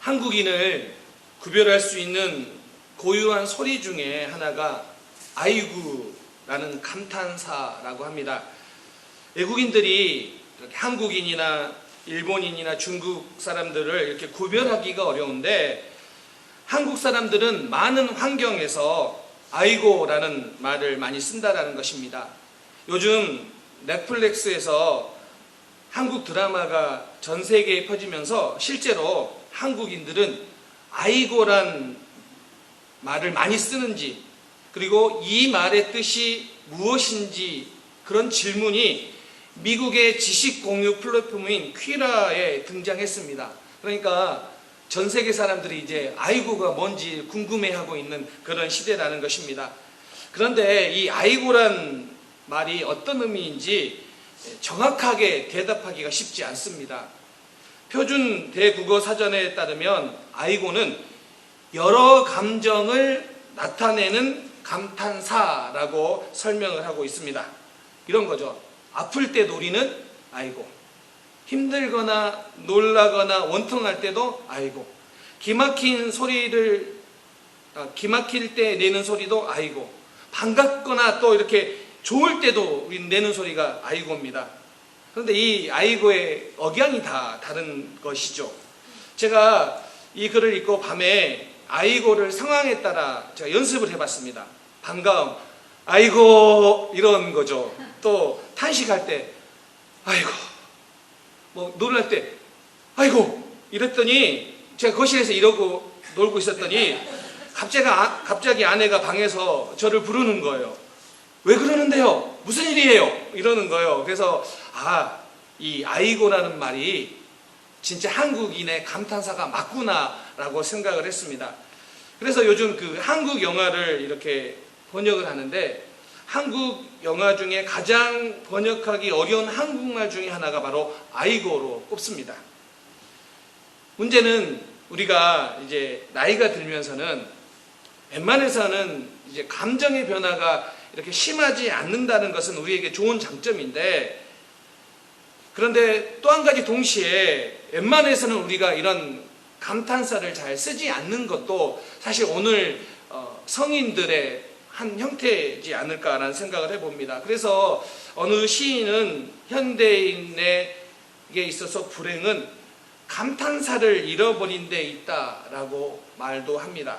한국인을 구별할 수 있는 고유한 소리 중에 하나가 아이구라는 감탄사라고 합니다. 외국인들이 한국인이나 일본인이나 중국 사람들을 이렇게 구별하기가 어려운데 한국 사람들은 많은 환경에서 아이고라는 말을 많이 쓴다라는 것입니다. 요즘 넷플릭스에서 한국 드라마가 전 세계에 퍼지면서 실제로 한국인들은 아이고란 말을 많이 쓰는지 그리고 이 말의 뜻이 무엇인지 그런 질문이 미국의 지식 공유 플랫폼인 퀴라에 등장했습니다. 그러니까 전 세계 사람들이 이제 아이고가 뭔지 궁금해하고 있는 그런 시대라는 것입니다. 그런데 이 아이고란 말이 어떤 의미인지 정확하게 대답하기가 쉽지 않습니다. 표준 대국어 사전에 따르면 아이고는 여러 감정을 나타내는 감탄사라고 설명을 하고 있습니다. 이런 거죠. 아플 때 노리는 아이고. 힘들거나 놀라거나 원통할 때도 아이고. 기막힌 소리를 아, 기막힐 때 내는 소리도 아이고. 반갑거나 또 이렇게 좋을 때도 내는 소리가 아이고입니다. 그런데 이 아이고의 억양이 다 다른 것이죠. 제가 이 글을 읽고 밤에 아이고를 상황에 따라 제가 연습을 해봤습니다. 반가움, 아이고 이런 거죠. 또 탄식할 때 아이고, 뭐 놀랄 때 아이고 이랬더니 제가 거실에서 이러고 놀고 있었더니 갑자기, 아, 갑자기 아내가 방에서 저를 부르는 거예요. 왜 그러는데요? 무슨 일이에요? 이러는 거예요. 그래서 아, 이 아이고라는 말이 진짜 한국인의 감탄사가 맞구나라고 생각을 했습니다. 그래서 요즘 그 한국 영화를 이렇게 번역을 하는데 한국 영화 중에 가장 번역하기 어려운 한국말 중에 하나가 바로 아이고로 꼽습니다. 문제는 우리가 이제 나이가 들면서는 웬만해서는 이제 감정의 변화가 이렇게 심하지 않는다는 것은 우리에게 좋은 장점인데 그런데 또 한 가지 동시에 웬만해서는 우리가 이런 감탄사를 잘 쓰지 않는 것도 사실 오늘 어, 성인들의 한 형태이지 않을까라는 생각을 해봅니다. 그래서 어느 시인은 현대인에게 있어서 불행은 감탄사를 잃어버린 데 있다라고 말도 합니다.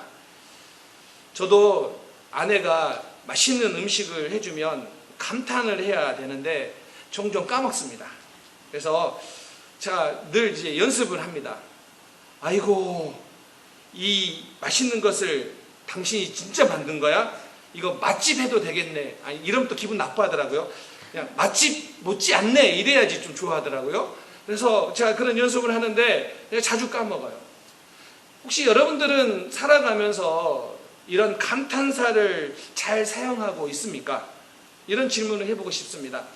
저도 아내가 맛있는 음식을 해주면 감탄을 해야 되는데 종종 까먹습니다. 그래서 제가 늘 이제 연습을 합니다. 아이고, 이 맛있는 것을 당신이 진짜 만든 거야? 이거 맛집 해도 되겠네. 아니, 이러면 또 기분 나빠하더라고요. 그냥 맛집 못지 않네. 이래야지 좀 좋아하더라고요. 그래서 제가 그런 연습을 하는데 자주 까먹어요. 혹시 여러분들은 살아가면서 이런 감탄사를 잘 사용하고 있습니까? 이런 질문을 해보고 싶습니다.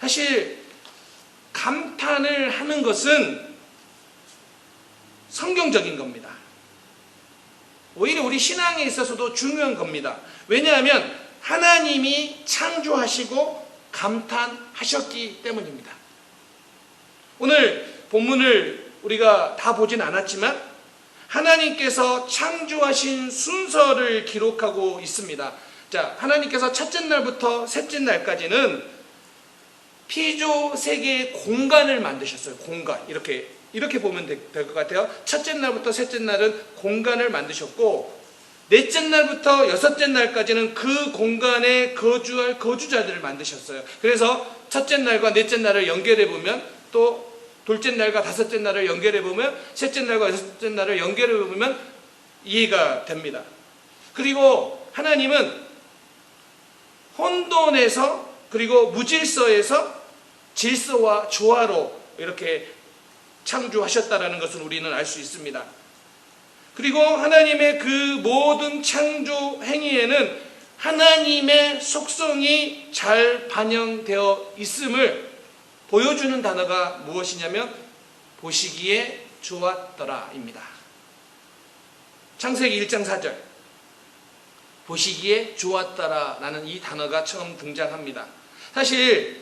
사실 감탄을 하는 것은 성경적인 겁니다. 오히려 우리 신앙에 있어서도 중요한 겁니다. 왜냐하면 하나님이 창조하시고 감탄하셨기 때문입니다. 오늘 본문을 우리가 다 보진 않았지만 하나님께서 창조하신 순서를 기록하고 있습니다. 자, 하나님께서 첫째 날부터 셋째 날까지는 피조 세계의 공간을 만드셨어요. 공간. 이렇게 이렇게 보면 될 것 같아요. 첫째 날부터 셋째 날은 공간을 만드셨고 넷째 날부터 여섯째 날까지는 그 공간에 거주할 거주자들을 만드셨어요. 그래서 첫째 날과 넷째 날을 연결해 보면 또 둘째 날과 다섯째 날을 연결해 보면 셋째 날과 여섯째 날을 연결해 보면 이해가 됩니다. 그리고 하나님은 혼돈에서 그리고 무질서에서 질서와 조화로 이렇게 창조하셨다라는 것을 우리는 알 수 있습니다. 그리고 하나님의 그 모든 창조 행위에는 하나님의 속성이 잘 반영되어 있음을 보여주는 단어가 무엇이냐면 보시기에 좋았더라입니다. 창세기 1장 4절 보시기에 좋았더라라는 이 단어가 처음 등장합니다. 사실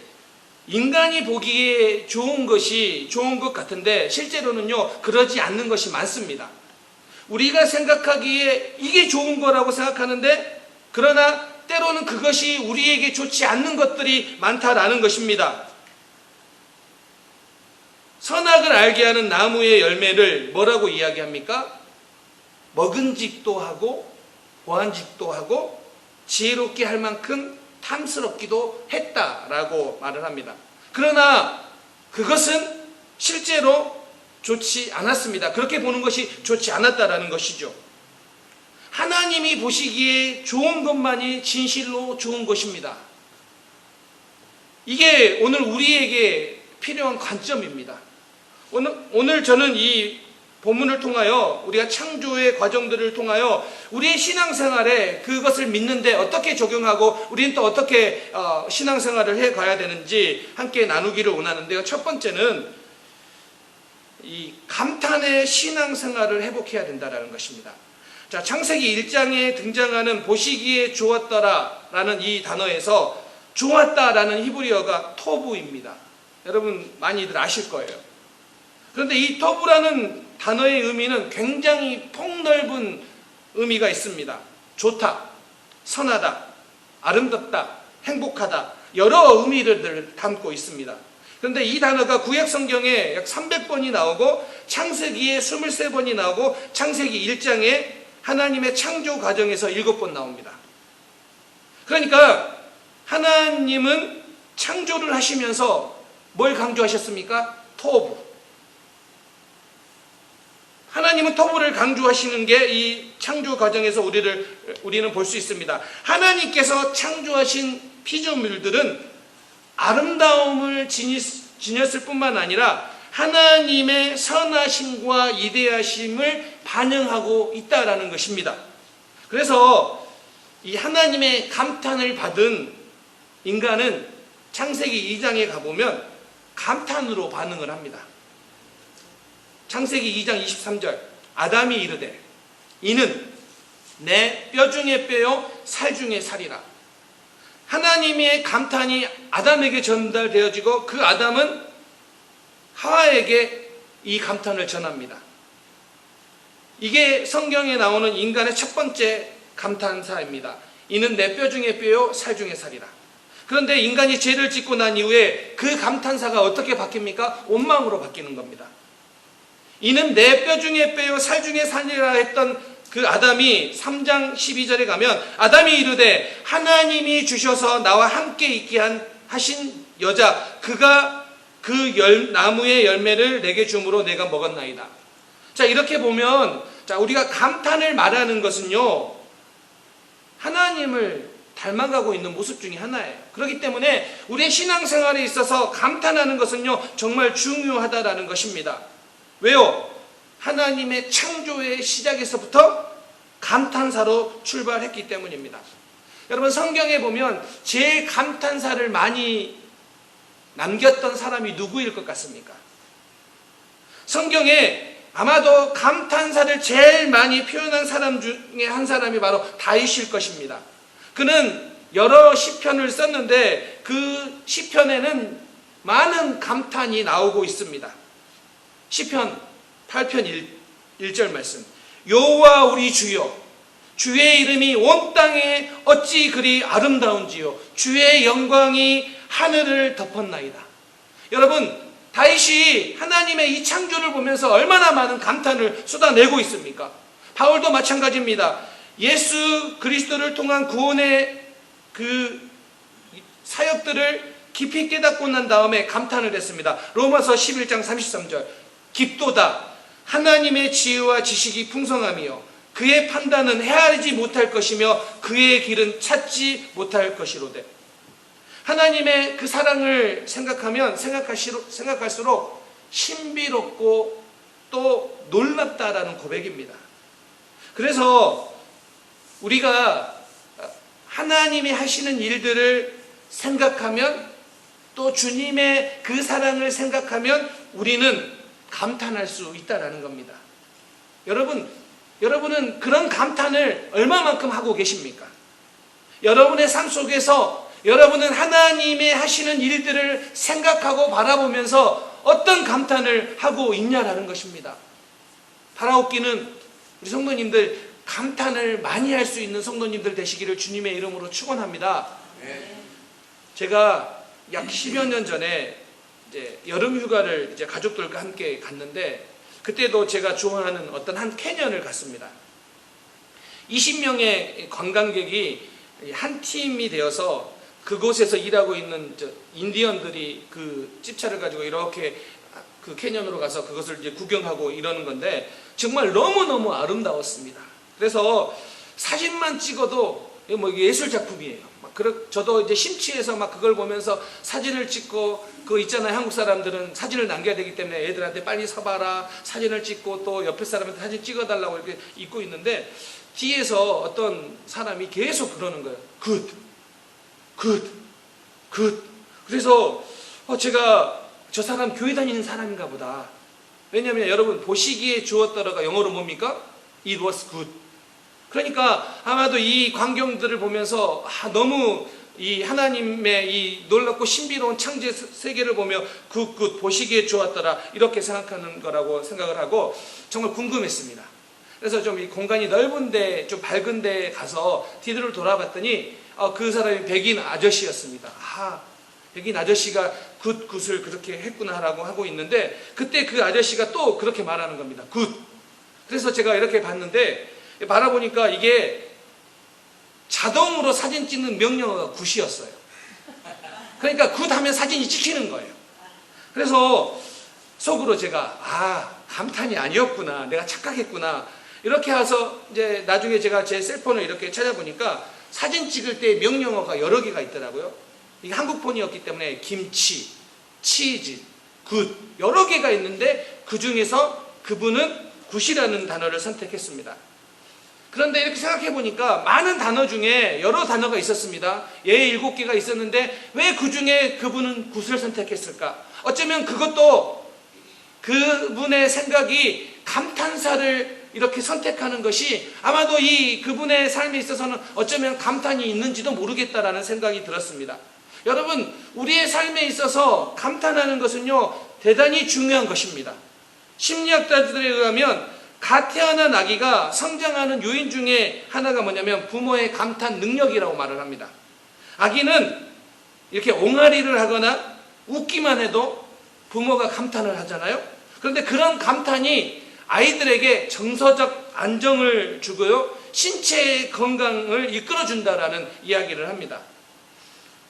인간이 보기에 좋은 것이 좋은 것 같은데 실제로는요 그러지 않는 것이 많습니다. 우리가 생각하기에 이게 좋은 거라고 생각하는데 그러나 때로는 그것이 우리에게 좋지 않는 것들이 많다라는 것입니다. 선악을 알게 하는 나무의 열매를 뭐라고 이야기합니까? 먹은직도 하고 보안직도 하고 지혜롭게 할 만큼 탐스럽기도 했다라고 말을 합니다. 그러나 그것은 실제로 좋지 않았습니다. 그렇게 보는 것이 좋지 않았다라는 것이죠. 하나님이 보시기에 좋은 것만이 진실로 좋은 것입니다. 이게 오늘 우리에게 필요한 관점입니다. 오늘, 오늘 저는 이 본문을 통하여 우리가 창조의 과정들을 통하여 우리의 신앙생활에 그것을 믿는데 어떻게 적용하고 우리는 또 어떻게 어, 신앙생활을 해 가야 되는지 함께 나누기를 원하는데요. 첫 번째는 이 감탄의 신앙생활을 회복해야 된다라는 것입니다. 자, 창세기 1장에 등장하는 보시기에 좋았더라라는 이 단어에서 좋았다라는 히브리어가 토부입니다. 여러분 많이들 아실 거예요. 그런데 이 토부라는 단어의 의미는 굉장히 폭넓은 의미가 있습니다. 좋다, 선하다, 아름답다, 행복하다, 여러 의미를 담고 있습니다. 그런데 이 단어가 구약 성경에 약 300번이 나오고 창세기에 23번이 나오고 창세기 1장에 하나님의 창조 과정에서 7번 나옵니다. 그러니까 하나님은 창조를 하시면서 뭘 강조하셨습니까? 토부. 하나님은 토부를 강조하시는 게 이 창조 과정에서 우리를 우리는 볼 수 있습니다. 하나님께서 창조하신 피조물들은 아름다움을 지녔을 뿐만 아니라 하나님의 선하심과 이대하심을 반영하고 있다라는 것입니다. 그래서 이 하나님의 감탄을 받은 인간은 창세기 2장에 가보면 감탄으로 반응을 합니다. 창세기 2장 23절 아담이 이르되 이는 내 뼈 중에 뼈요 살 중에 살이라 하나님의 감탄이 아담에게 전달되어지고 그 아담은 하와에게 이 감탄을 전합니다. 이게 성경에 나오는 인간의 첫 번째 감탄사입니다. 이는 내 뼈 중에 뼈요 살 중에 살이라. 그런데 인간이 죄를 짓고 난 이후에 그 감탄사가 어떻게 바뀝니까? 원망으로 바뀌는 겁니다. 이는 내 뼈 중에 뼈요 살 중에 살이라 했던 그 아담이 3장 12절에 가면 아담이 이르되 하나님이 주셔서 나와 함께 있게 한 하신 여자 그가 그 열, 나무의 열매를 내게 주므로 내가 먹었나이다. 자 이렇게 보면 자 우리가 감탄을 말하는 것은요 하나님을 닮아가고 있는 모습 중에 하나예요. 그렇기 때문에 우리의 신앙생활에 있어서 감탄하는 것은요 정말 중요하다라는 것입니다. 왜요? 하나님의 창조의 시작에서부터 감탄사로 출발했기 때문입니다. 여러분 성경에 보면 제일 감탄사를 많이 남겼던 사람이 누구일 것 같습니까? 성경에 아마도 감탄사를 제일 많이 표현한 사람 중에 한 사람이 바로 다윗일 것입니다. 그는 여러 시편을 썼는데 그 시편에는 많은 감탄이 나오고 있습니다. 시편 8편 1, 1절 말씀. 여호와 우리 주여 주의 이름이 온 땅에 어찌 그리 아름다운지요 주의 영광이 하늘을 덮었나이다. 여러분 다윗이 하나님의 이 창조를 보면서 얼마나 많은 감탄을 쏟아내고 있습니까? 바울도 마찬가지입니다. 예수 그리스도를 통한 구원의 그 사역들을 깊이 깨닫고 난 다음에 감탄을 했습니다. 로마서 11장 33절. 깊도다. 하나님의 지혜와 지식이 풍성하며 그의 판단은 헤아리지 못할 것이며 그의 길은 찾지 못할 것이로되. 하나님의 그 사랑을 생각하면 생각할수록 신비롭고 또 놀랍다라는 고백입니다. 그래서 우리가 하나님이 하시는 일들을 생각하면 또 주님의 그 사랑을 생각하면 우리는 감탄할 수 있다라는 겁니다. 여러분, 여러분은 그런 감탄을 얼마만큼 하고 계십니까? 여러분의 삶 속에서 여러분은 하나님의 하시는 일들을 생각하고 바라보면서 어떤 감탄을 하고 있냐라는 것입니다. 바라옵기는 우리 성도님들 감탄을 많이 할 수 있는 성도님들 되시기를 주님의 이름으로 축원합니다. 제가 약 10여 년 전에 이제 여름 휴가를 이제 가족들과 함께 갔는데 그때도 제가 좋아하는 어떤 한 캐년을 갔습니다. 20명의 관광객이 한 팀이 되어서 그곳에서 일하고 있는 저 인디언들이 그 집차를 가지고 이렇게 그 캐년으로 가서 그것을 이제 구경하고 이러는 건데 정말 너무너무 아름다웠습니다. 그래서 사진만 찍어도 뭐 예술 작품이에요. 막 그렇 저도 이제 심취해서 막 그걸 보면서 사진을 찍고 그 있잖아요. 한국 사람들은 사진을 남겨야 되기 때문에 애들한테 빨리 서봐라 사진을 찍고 또 옆에 사람한테 사진 찍어달라고 이렇게 입고 있는데 뒤에서 어떤 사람이 계속 그러는 거예요. 굿, 굿, 굿. 그래서 어, 제가 저 사람 교회 다니는 사람인가 보다. 왜냐하면 여러분 보시기에 주었더라가 영어로 뭡니까? It was good. 그러니까 아마도 이 광경들을 보면서 아, 너무 이 하나님의 이 놀랍고 신비로운 창조 세계를 보며 굿굿 보시기에 좋았더라 이렇게 생각하는 거라고 생각을 하고 정말 궁금했습니다. 그래서 좀 이 공간이 넓은데 좀 밝은데 가서 뒤를 돌아봤더니 어, 그 사람이 백인 아저씨였습니다. 아 백인 아저씨가 굿 굿을 그렇게 했구나라고 하고 있는데 그때 그 아저씨가 또 그렇게 말하는 겁니다. 굿. 그래서 제가 이렇게 봤는데 바라보니까 이게 자동으로 사진 찍는 명령어가 굿이었어요. 그러니까 굿 하면 사진이 찍히는 거예요. 그래서 속으로 제가 아 감탄이 아니었구나 내가 착각했구나 이렇게 해서 이제 나중에 제가 제 셀폰을 이렇게 찾아보니까 사진 찍을 때 명령어가 여러 개가 있더라고요. 이게 한국폰이었기 때문에 김치, 치즈, 굿 여러 개가 있는데 그 중에서 그분은 굿이라는 단어를 선택했습니다. 그런데 이렇게 생각해 보니까 많은 단어 중에 여러 단어가 있었습니다. 예 일곱 개가 있었는데 왜 그 중에 그분은 굿을 선택했을까? 어쩌면 그것도 그분의 생각이 감탄사를 이렇게 선택하는 것이 아마도 이 그분의 삶에 있어서는 어쩌면 감탄이 있는지도 모르겠다라는 생각이 들었습니다. 여러분, 우리의 삶에 있어서 감탄하는 것은요, 대단히 중요한 것입니다. 심리학자들에 의하면 갓 태어난 아기가 성장하는 요인 중에 하나가 뭐냐면 부모의 감탄 능력이라고 말을 합니다. 아기는 이렇게 옹알이를 하거나 웃기만 해도 부모가 감탄을 하잖아요. 그런데 그런 감탄이 아이들에게 정서적 안정을 주고요. 신체 건강을 이끌어 준다라는 이야기를 합니다.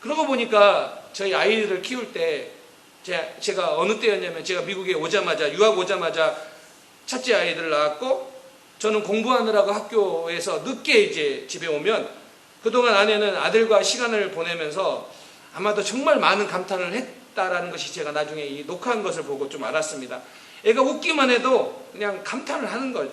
그러고 보니까 저희 아이들을 키울 때 제가 어느 때였냐면 제가 미국에 오자마자 유학 오자마자 첫째 아이들 낳았고 저는 공부하느라고 학교에서 늦게 이제 집에 오면 그동안 아내는 아들과 시간을 보내면서 아마도 정말 많은 감탄을 했다라는 것이 제가 나중에 이 녹화한 것을 보고 좀 알았습니다. 애가 웃기만 해도 그냥 감탄을 하는 거죠.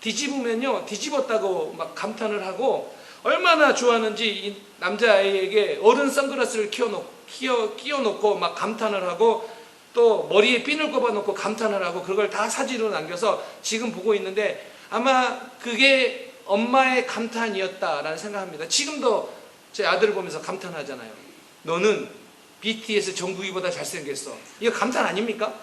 뒤집으면요, 뒤집었다고 막 감탄을 하고 얼마나 좋아하는지 이 남자아이에게 어른 선글라스를 끼워놓고, 끼워, 끼워놓고 막 감탄을 하고 또 머리에 핀을 꼽아놓고 감탄을 하고 그걸 다 사진으로 남겨서 지금 보고 있는데 아마 그게 엄마의 감탄이었다라는 생각합니다. 지금도 제 아들을 보면서 감탄하잖아요. 너는 BTS 정국이보다 잘생겼어. 이거 감탄 아닙니까?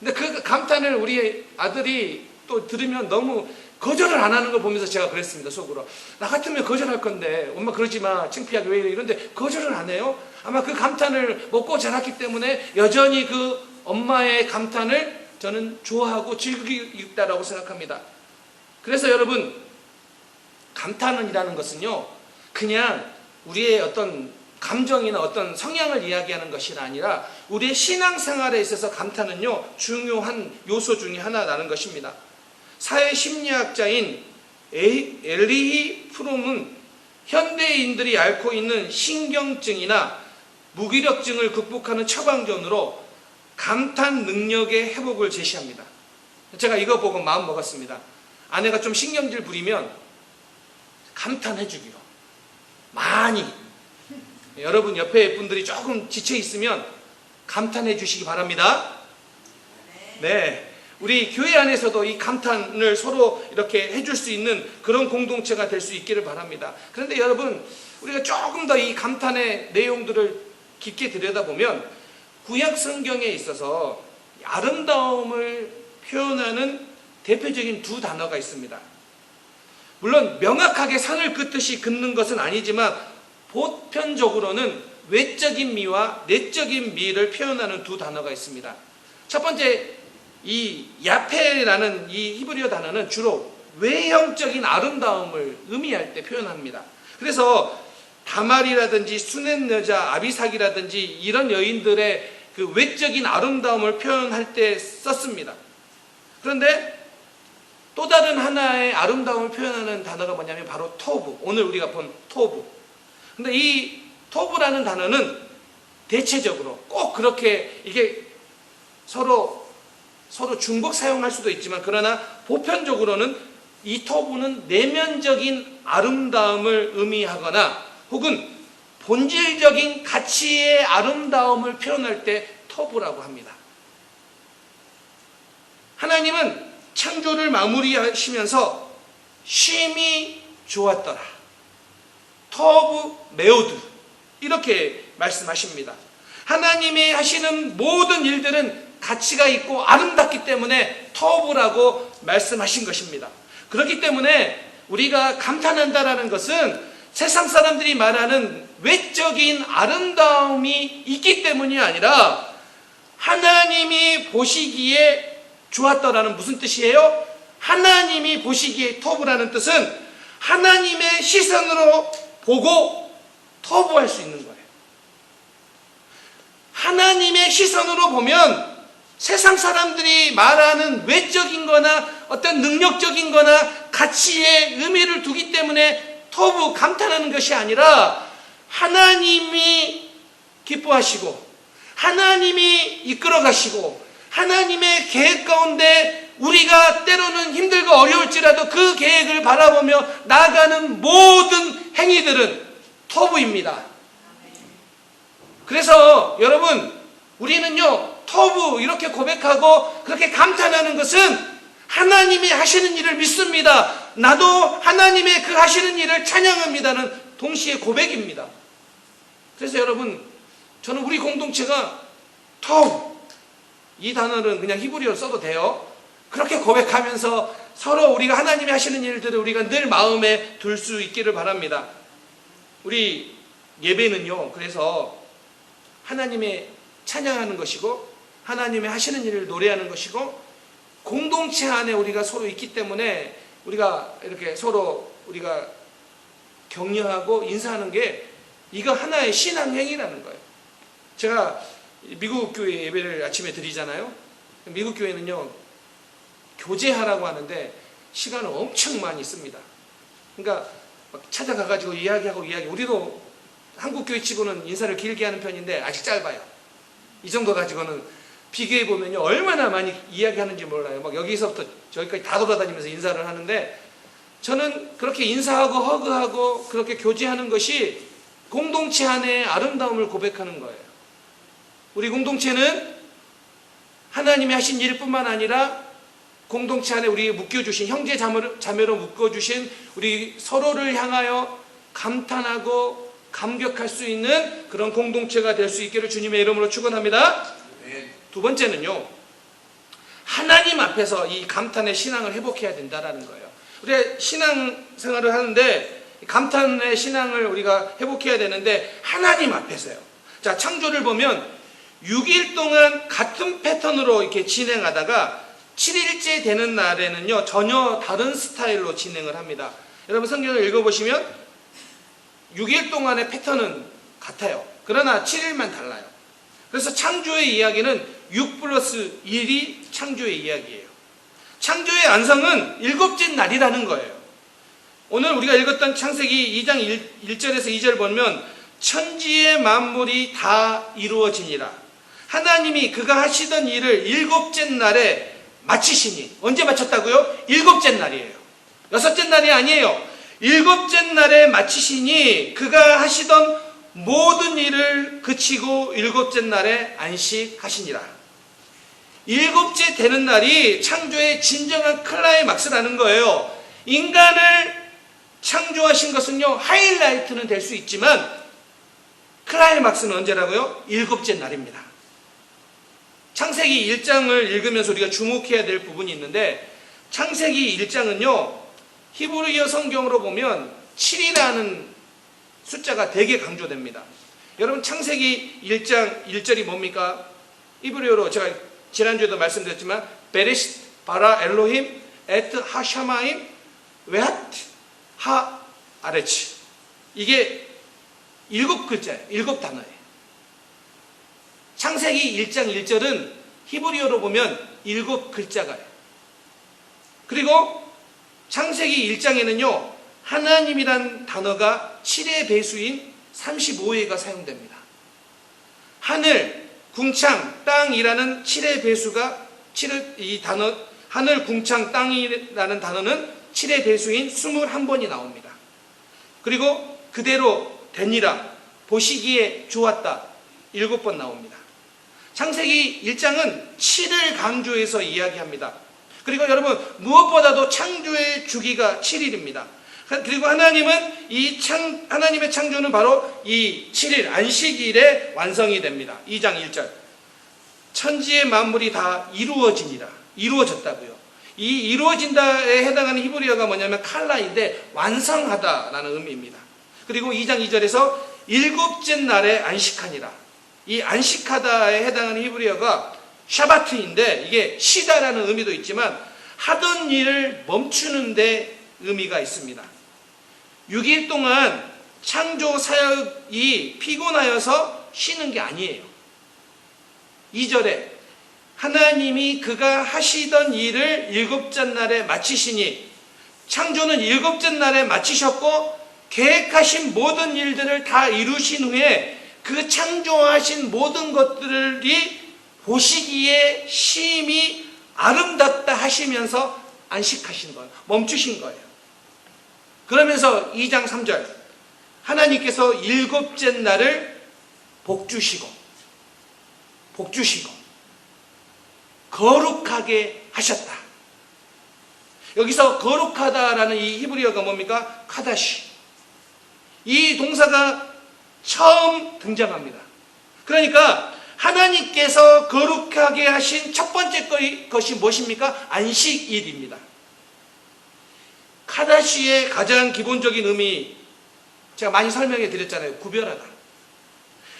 근데 그 감탄을 우리 아들이 또 들으면 너무 거절을 안 하는 걸 보면서 제가 그랬습니다, 속으로. 나 같으면 거절할 건데, 엄마 그러지 마, 창피하게 왜 이래. 이런데 거절을 안 해요? 아마 그 감탄을 먹고 자랐기 때문에 여전히 그 엄마의 감탄을 저는 좋아하고 즐기고 있다라고 생각합니다. 그래서 여러분, 감탄이라는 것은요, 그냥 우리의 어떤 감정이나 어떤 성향을 이야기하는 것이 아니라 우리의 신앙생활에 있어서 감탄은요, 중요한 요소 중의 하나라는 것입니다. 사회 심리학자인 엘리히 프롬은 현대인들이 앓고 있는 신경증이나 무기력증을 극복하는 처방전으로 감탄 능력의 회복을 제시합니다. 제가 이거 보고 마음 먹었습니다. 아내가 좀 신경질 부리면 감탄해 주기로. 많이. 여러분 옆에 분들이 조금 지쳐 있으면 감탄해 주시기 바랍니다. 네. 우리 교회 안에서도 이 감탄을 서로 이렇게 해줄 수 있는 그런 공동체가 될 수 있기를 바랍니다. 그런데 여러분, 우리가 조금 더 이 감탄의 내용들을 깊게 들여다보면 구약 성경에 있어서 아름다움을 표현하는 대표적인 두 단어가 있습니다. 물론 명확하게 산을 긋듯이 긋는 것은 아니지만 보편적으로는 외적인 미와 내적인 미를 표현하는 두 단어가 있습니다. 첫 번째 이 야페라는 이 히브리어 단어는 주로 외형적인 아름다움을 의미할 때 표현합니다. 그래서 다말이라든지 수넷 여자 아비삭이라든지 이런 여인들의 그 외적인 아름다움을 표현할 때 썼습니다. 그런데 또 다른 하나의 아름다움을 표현하는 단어가 뭐냐면 바로 토부. 오늘 우리가 본 토부. 근데 이 토부라는 단어는 대체적으로 꼭 그렇게 이게 서로 서로 중복 사용할 수도 있지만 그러나 보편적으로는 이 토부는 내면적인 아름다움을 의미하거나 혹은 본질적인 가치의 아름다움을 표현할 때 토부라고 합니다. 하나님은 창조를 마무리하시면서 쉼이 좋았더라. 터부 메오드 이렇게 말씀하십니다. 하나님이 하시는 모든 일들은 가치가 있고 아름답기 때문에 터부라고 말씀하신 것입니다. 그렇기 때문에 우리가 감탄한다라는 것은 세상 사람들이 말하는 외적인 아름다움이 있기 때문이 아니라 하나님이 보시기에 좋았더라는 무슨 뜻이에요? 하나님이 보시기에 터부라는 뜻은 하나님의 시선으로 보고 터부할 수 있는 거예요. 하나님의 시선으로 보면 세상 사람들이 말하는 외적인 거나 어떤 능력적인 거나 가치에 의미를 두기 때문에 터부 감탄하는 것이 아니라 하나님이 기뻐하시고 하나님이 이끌어 가시고 하나님의 계획 가운데 우리가 때로는 힘들고 어려울지라도 그 계획을 바라보며 나아가는 모든 행위들은 터부입니다. 그래서 여러분 우리는요 터부 이렇게 고백하고 그렇게 감탄하는 것은 하나님이 하시는 일을 믿습니다. 나도 하나님의 그 하시는 일을 찬양합니다는 동시에 고백입니다. 그래서 여러분 저는 우리 공동체가 터우 이 단어는 그냥 히브리어로 써도 돼요. 그렇게 고백하면서 서로 우리가 하나님이 하시는 일들을 우리가 늘 마음에 둘 수 있기를 바랍니다. 우리 예배는요, 그래서 하나님의 찬양하는 것이고, 하나님의 하시는 일을 노래하는 것이고, 공동체 안에 우리가 서로 있기 때문에 우리가 이렇게 서로 우리가 격려하고 인사하는 게 이거 하나의 신앙행위라는 거예요. 제가 미국 교회 예배를 아침에 드리잖아요. 미국 교회는요, 교제하라고 하는데 시간을 엄청 많이 씁니다. 그러니까 막 찾아가가지고 이야기하고 이야기, 우리도 한국 교회 치고는 인사를 길게 하는 편인데 아직 짧아요. 이 정도 가지고는 비교해 보면요, 얼마나 많이 이야기하는지 몰라요. 막 여기서부터 저기까지 다 돌아다니면서 인사를 하는데 저는 그렇게 인사하고 허그하고 그렇게 교제하는 것이 공동체 안에 아름다움을 고백하는 거예요. 우리 공동체는 하나님이 하신 일뿐만 아니라 공동체 안에 우리 묶여주신 형제 자매로 묶어주신 우리 서로를 향하여 감탄하고 감격할 수 있는 그런 공동체가 될 수 있기를 주님의 이름으로 축원합니다. 두 번째는요. 하나님 앞에서 이 감탄의 신앙을 회복해야 된다라는 거예요. 우리가 신앙 생활을 하는데 감탄의 신앙을 우리가 회복해야 되는데 하나님 앞에서요. 자, 창조를 보면 6일 동안 같은 패턴으로 이렇게 진행하다가 7일째 되는 날에는요, 전혀 다른 스타일로 진행을 합니다. 여러분 성경을 읽어보시면 6일 동안의 패턴은 같아요. 그러나 7일만 달라요. 그래서 창조의 이야기는 6 플러스 1이 창조의 이야기예요. 창조의 안성은 일곱째 날이라는 거예요. 오늘 우리가 읽었던 창세기 2장 1, 절에서 2절 보면 천지의 만물이 다 이루어지니라. 하나님이 그가 하시던 일을 일곱째 날에 마치시니 언제 마쳤다고요? 일곱째 날이에요. 여섯째 날이 아니에요. 일곱째 날에 마치시니 그가 하시던 모든 일을 그치고 일곱째 날에 안식하시니라. 일곱째 되는 날이 창조의 진정한 클라이막스라는 거예요. 인간을 창조하신 것은요, 하이라이트는 될 수 있지만, 클라이막스는 언제라고요? 일곱째 날입니다. 창세기 1장을 읽으면서 우리가 주목해야 될 부분이 있는데, 창세기 1장은요, 히브리어 성경으로 보면 7이라는 숫자가 되게 강조됩니다. 여러분, 창세기 1장 1절이 뭡니까? 히브리어로 제가 지난주에도 말씀드렸지만, 베레시 바라 엘로힘 에트 하샤마임 웨하트 하 아레치. 이게 일곱 글자예요. 일곱 단어예요. 창세기 1장 1절은 히브리어로 보면 일곱 글자가요. 그리고 창세기 1장에는요, 하나님이란 단어가 7의 배수인 35회가 사용됩니다. 하늘, 궁창, 땅이라는 7의 배수가 7의, 이 단어, 하늘, 궁창, 땅이라는 단어는 7의 배수인 21번이 나옵니다. 그리고 그대로 되니라, 보시기에 좋았다, 7번 나옵니다. 창세기 1장은 7을 강조해서 이야기합니다. 그리고 여러분, 무엇보다도 창조의 주기가 7일입니다. 그리고 하나님은 이 창, 하나님의 창조는 바로 이 7일, 안식일에 완성이 됩니다. 2장 1절. 천지의 만물이 다 이루어지니라. 이루어졌다고요. 이 이루어진다에 해당하는 히브리어가 뭐냐면 칼라인데 완성하다라는 의미입니다. 그리고 2장 2절에서 일곱째 날에 안식하니라. 이 안식하다에 해당하는 히브리어가 샤바트인데 이게 쉬다라는 의미도 있지만 하던 일을 멈추는데 의미가 있습니다. 6일 동안 창조 사역이 피곤하여서 쉬는 게 아니에요. 2절에 하나님이 그가 하시던 일을 일곱째 날에 마치시니 창조는 일곱째 날에 마치셨고 계획하신 모든 일들을 다 이루신 후에 그 창조하신 모든 것들이 보시기에 심히 아름답다 하시면서 안식하신 거예요. 멈추신 거예요. 그러면서 2장 3절 하나님께서 일곱째 날을 복주시고 복주시고 거룩하게 하셨다. 여기서 거룩하다라는 이 히브리어가 뭡니까? 카다시. 이 동사가 처음 등장합니다. 그러니까 하나님께서 거룩하게 하신 첫 번째 것이 무엇입니까? 안식일입니다. 카다시의 가장 기본적인 의미 제가 많이 설명해 드렸잖아요. 구별하다.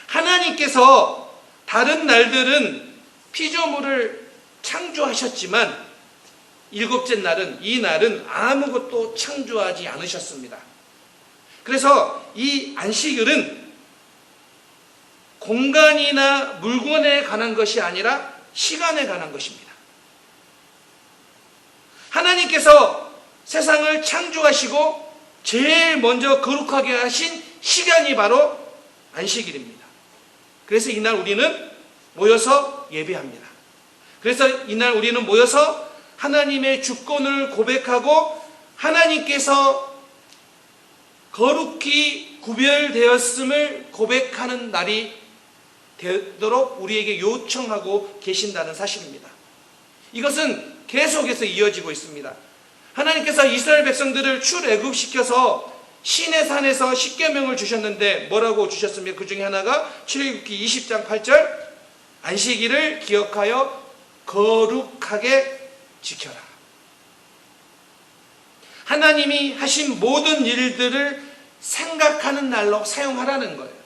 하나님께서 다른 날들은 피조물을 창조하셨지만 일곱째 날은 이 날은 아무것도 창조하지 않으셨습니다. 그래서 이 안식일은 공간이나 물건에 관한 것이 아니라 시간에 관한 것입니다. 하나님께서 세상을 창조하시고 제일 먼저 거룩하게 하신 시간이 바로 안식일입니다. 그래서 이날 우리는 모여서 예배합니다. 그래서 이날 우리는 모여서 하나님의 주권을 고백하고 하나님께서 거룩히 구별되었음을 고백하는 날이 되도록 우리에게 요청하고 계신다는 사실입니다. 이것은 계속해서 이어지고 있습니다. 하나님께서 이스라엘 백성들을 출애굽시켜서 신의 산에서 십계명을 주셨는데 뭐라고 주셨습니까? 그 중에 하나가 출애굽기 20장 8절 안식일을 기억하여 거룩하게 지켜라. 하나님이 하신 모든 일들을 생각하는 날로 사용하라는 거예요.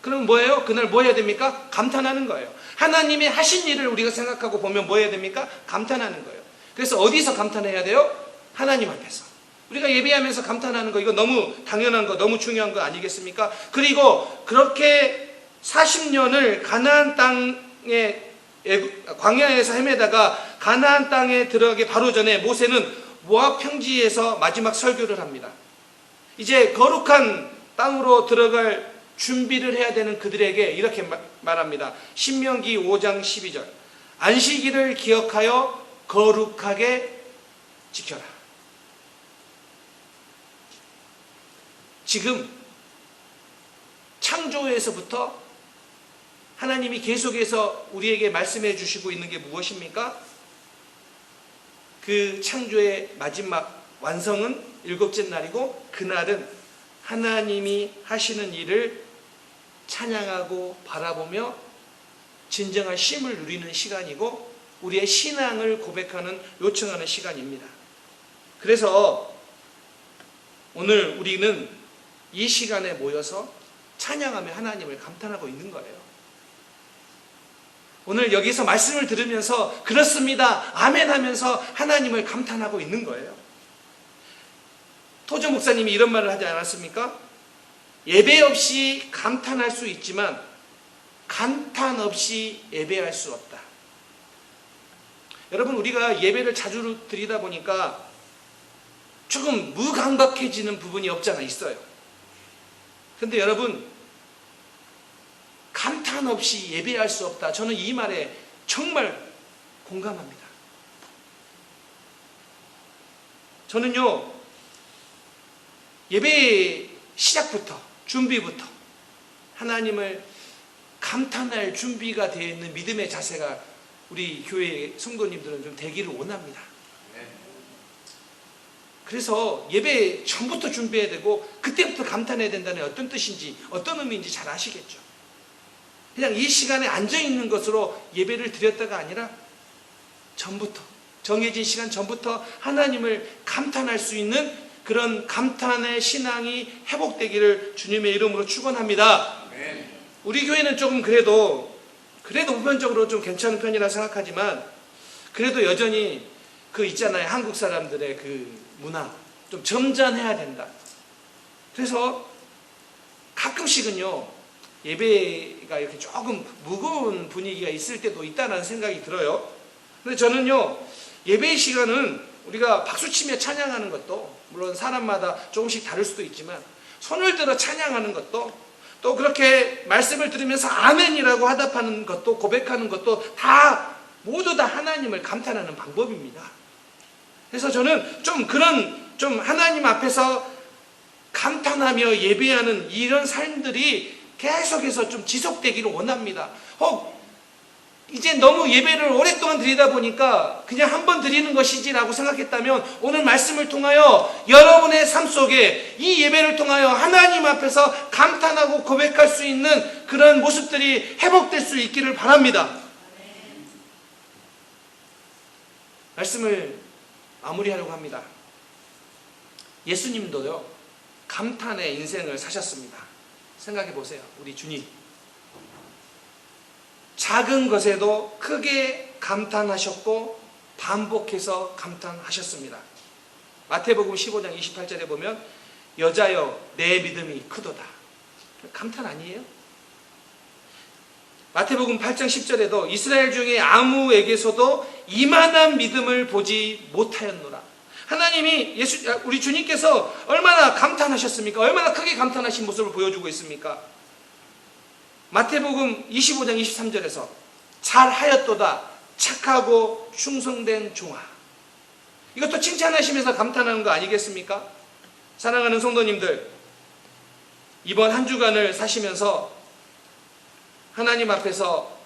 그럼 뭐예요? 그날 뭐 해야 됩니까? 감탄하는 거예요. 하나님이 하신 일을 우리가 생각하고 보면 뭐 해야 됩니까? 감탄하는 거예요. 그래서 어디서 감탄해야 돼요? 하나님 앞에서. 우리가 예배하면서 감탄하는 거 이거 너무 당연한 거 너무 중요한 거 아니겠습니까? 그리고 그렇게 40년을 가나안 땅에 광야에서 헤매다가 가나안 땅에 들어가기 바로 전에 모세는 모압 평지에서 마지막 설교를 합니다. 이제 거룩한 땅으로 들어갈 준비를 해야 되는 그들에게 이렇게 말합니다. 신명기 5장 12절. 안식일을 기억하여 거룩하게 지켜라. 지금 창조에서부터 하나님이 계속해서 우리에게 말씀해 주시고 있는 게 무엇입니까? 그 창조의 마지막 완성은 일곱째 날이고 그날은 하나님이 하시는 일을 찬양하고 바라보며 진정한 쉼을 누리는 시간이고 우리의 신앙을 고백하는 요청하는 시간입니다. 그래서 오늘 우리는 이 시간에 모여서 찬양하며 하나님을 감탄하고 있는 거예요. 오늘 여기서 말씀을 들으면서 그렇습니다. 아멘 하면서 하나님을 감탄하고 있는 거예요. 토조 목사님이 이런 말을 하지 않았습니까? 예배 없이 감탄할 수 있지만 감탄 없이 예배할 수 없다. 여러분 우리가 예배를 자주 드리다 보니까 조금 무감각해지는 부분이 없잖아 있어요. 근데 여러분 감탄 없이 예배할 수 없다. 저는 이 말에 정말 공감합니다. 저는요 예배 시작부터 준비부터 하나님을 감탄할 준비가 되어 있는 믿음의 자세가 우리 교회 성도님들은 좀 되기를 원합니다. 그래서 예배 전부터 준비해야 되고 그때부터 감탄해야 된다는 어떤 뜻인지 어떤 의미인지 잘 아시겠죠. 그냥 이 시간에 앉아 있는 것으로 예배를 드렸다가 아니라 전부터 정해진 시간 전부터 하나님을 감탄할 수 있는 그런 감탄의 신앙이 회복되기를 주님의 이름으로 축원합니다. 우리 교회는 조금 그래도 그래도 보편적으로 좀 괜찮은 편이라 생각하지만 그래도 여전히 그 있잖아요 한국 사람들의 그 문화 좀 점잖해야 된다. 그래서 가끔씩은요 예배가 이렇게 조금 무거운 분위기가 있을 때도 있다는 생각이 들어요. 근데 저는요 예배 시간은 우리가 박수치며 찬양하는 것도 물론 사람마다 조금씩 다를 수도 있지만 손을 들어 찬양하는 것도 또 그렇게 말씀을 들으면서 아멘이라고 화답하는 것도 고백하는 것도 다 모두 다 하나님을 감탄하는 방법입니다. 그래서 저는 좀 그런 좀 하나님 앞에서 감탄하며 예배하는 이런 삶들이 계속해서 좀 지속되기를 원합니다. 혹 이제 너무 예배를 오랫동안 드리다 보니까 그냥 한 번 드리는 것이지라고 생각했다면 오늘 말씀을 통하여 여러분의 삶 속에 이 예배를 통하여 하나님 앞에서 감탄하고 고백할 수 있는 그런 모습들이 회복될 수 있기를 바랍니다. 말씀을 마무리하려고 합니다. 예수님도요, 감탄의 인생을 사셨습니다. 생각해 보세요. 우리 주님. 작은 것에도 크게 감탄하셨고 반복해서 감탄하셨습니다. 마태복음 15장 28절에 보면 여자여 내 믿음이 크도다. 감탄 아니에요? 마태복음 8장 10절에도 이스라엘 중에 아무에게서도 이만한 믿음을 보지 못하였노라. 하나님이 예수 우리 주님께서 얼마나 감탄하셨습니까? 얼마나 크게 감탄하신 모습을 보여주고 있습니까? 마태복음 25장 23절에서 잘하였도다 착하고 충성된 종아 이것도 칭찬하시면서 감탄하는 거 아니겠습니까? 사랑하는 성도님들 이번 한 주간을 사시면서 하나님 앞에서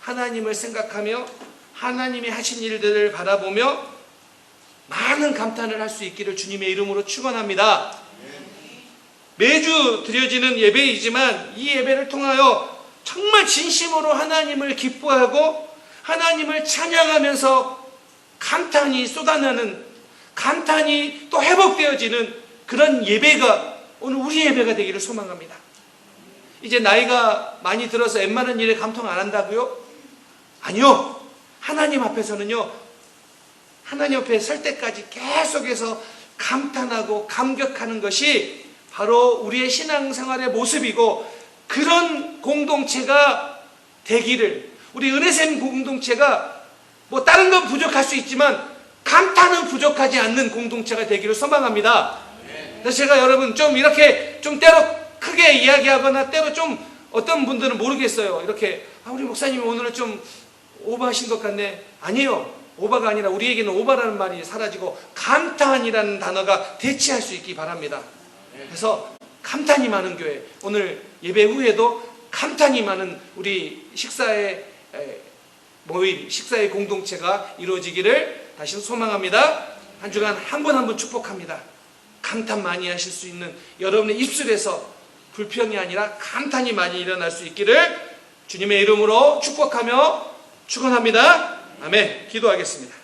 하나님을 생각하며 하나님이 하신 일들을 바라보며 많은 감탄을 할 수 있기를 주님의 이름으로 축원합니다. 매주 드려지는 예배이지만 이 예배를 통하여 정말 진심으로 하나님을 기뻐하고 하나님을 찬양하면서 감탄이 쏟아나는 감탄이 또 회복되어지는 그런 예배가 오늘 우리 예배가 되기를 소망합니다. 이제 나이가 많이 들어서 웬만한 일에 감통 안 한다고요? 아니요. 하나님 앞에서는요. 하나님 앞에 설 때까지 계속해서 감탄하고 감격하는 것이 바로 우리의 신앙생활의 모습이고 그런 공동체가 되기를 우리 은혜샘 공동체가 뭐 다른 건 부족할 수 있지만 감탄은 부족하지 않는 공동체가 되기를 소망합니다. 그래서 제가 여러분 좀 이렇게 좀 때로 크게 이야기하거나 때로 좀 어떤 분들은 모르겠어요. 이렇게 아, 우리 목사님이 오늘은 좀 오버하신 것 같네. 아니에요. 오바가 아니라 우리에게는 오바라는 말이 사라지고 감탄이라는 단어가 대체할 수 있기 바랍니다. 그래서 감탄이 많은 교회 오늘 예배 후에도 감탄이 많은 우리 식사의 에, 모임, 식사의 공동체가 이루어지기를 다시 소망합니다. 한 주간 한분한분 축복합니다. 감탄 많이 하실 수 있는 여러분의 입술에서 불평이 아니라 감탄이 많이 일어날 수 있기를 주님의 이름으로 축복하며 축원합니다. 아멘. 기도하겠습니다.